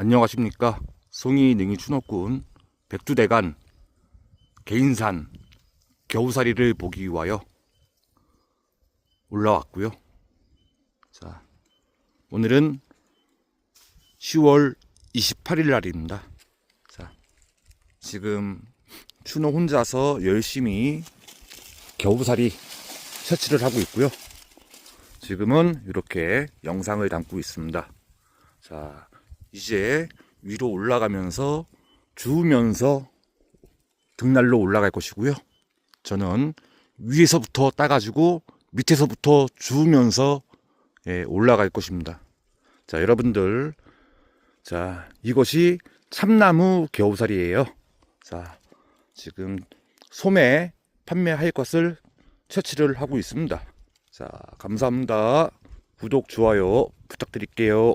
안녕하십니까? 송이 능이 추노꾼 백두대간 개인산 겨우살이를 보기 위하여 올라왔고요. 자 오늘은 10월 28일 날입니다. 자 지금 추노 혼자서 열심히 겨우살이 채취를 하고 있고요. 지금은 이렇게 영상을 담고 있습니다. 자 이제 위로 올라가면서 주우면서 등날로 올라갈 것이고요. 저는 위에서부터 따가지고 밑에서부터 주우면서 예, 올라갈 것입니다. 자, 여러분들. 자, 이것이 참나무 겨우살이에요. 자, 지금 소매 판매할 것을 채취를 하고 있습니다. 자, 감사합니다. 구독, 좋아요 부탁드릴게요.